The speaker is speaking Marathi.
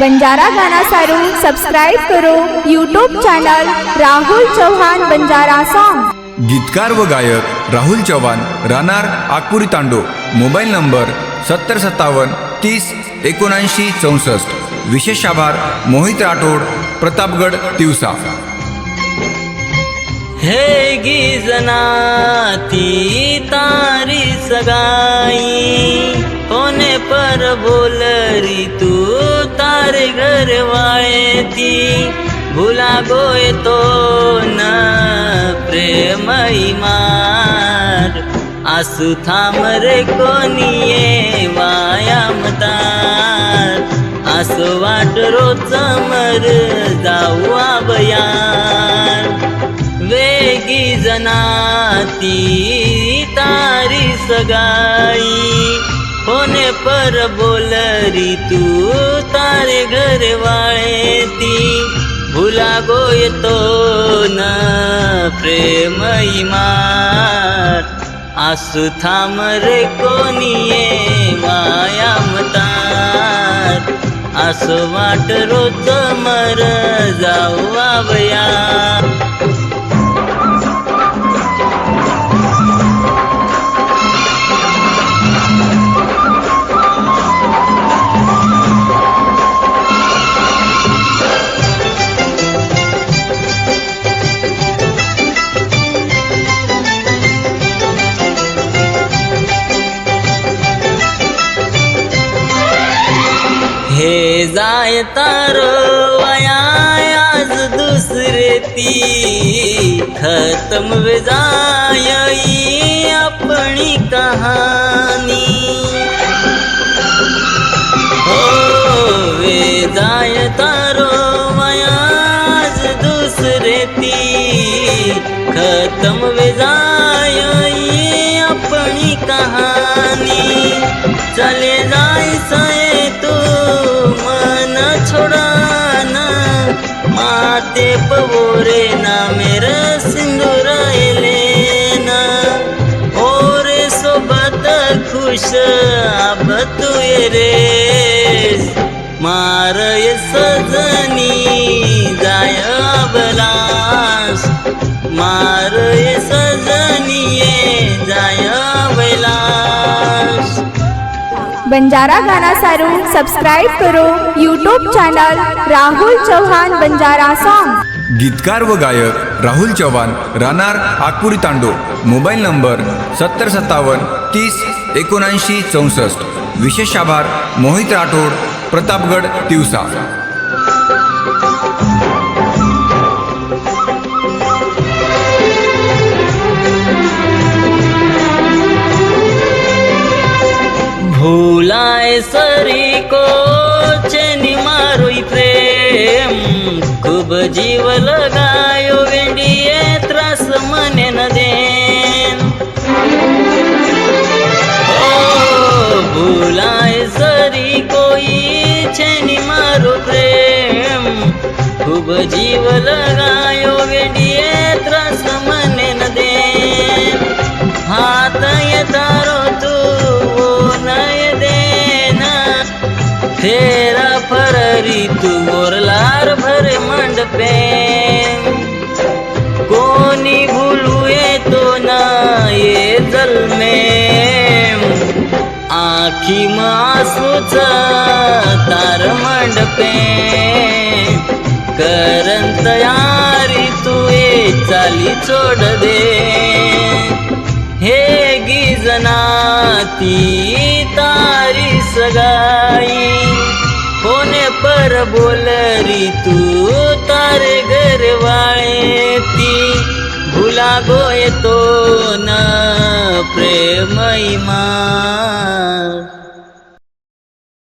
बंजारा गाना सारू सब्सक्राइब करो YouTube channel Rahul Chauhan Banjara song गीतकार व गायक राहुल चव्हाण राहणार आगपुरी तांडो. मोबाईल नंबर सत्तर सत्तावन्न तीस एकोणऐंशी चौसष्ट. विशेष आभार मोहित राठोड प्रतापगड तिवसा. हे गिजनाती तारी सगाई कोने पर बोलरी तू? तारे ती भुला गोय तो न प्रेमयमार आसू थांब रे कोणीये वायामदार आसो वाट रोज मर जाऊ आबयार वेगी जनाती तारी सगाई. होने पर बोलरी तू तारे घर वाळे ती। भुला गोय तो न प्रेम मार आसू थाम रे कोणीये माया मतार। असं वाट रोज मर जाऊ आवया हे जाय तार आज दुसरे ती. खत्म जाय अपनी कहानी हो वे जाय तारो आज दुसरे ती. खत्म जाय अपनी कहानी चले जाय माते ना मेरा सिंदूर लेना और सोबत खुश अब तू रे मार सजनी जाय बलास मार सजनी ये जाय बंजारा गाना सारू सब्सक्राइब करो YouTube channel Rahul Chauhan Banjara song गीतकार व गायक राहुल चव्हाण राहणार आगपुरी तांडो मोबाईल नंबर सत्तर सत्तावन्न तीस एकोणऐंशी चौसष्ट. विशेष आभार मोहित राठोड प्रतापगड तिवसा. भूलाए सरी को चेनी मारोई प्रेम खूब जीव लगायो वेंडिये त्रास मने न देन। ओ भूलाए सरी कोई छेनी मारो प्रेम खूब जीव लगा प्रेम कोणी भुलू येतो ना ये जलमे। आखी मासूच तार मंडपे। करन तयारी तू ये चाली चोड दे। हे गिजनाती तारी सगाई। कोने पर बोलरी तू तारे घर वाळे ती भुला गोय तो न प्रेम मा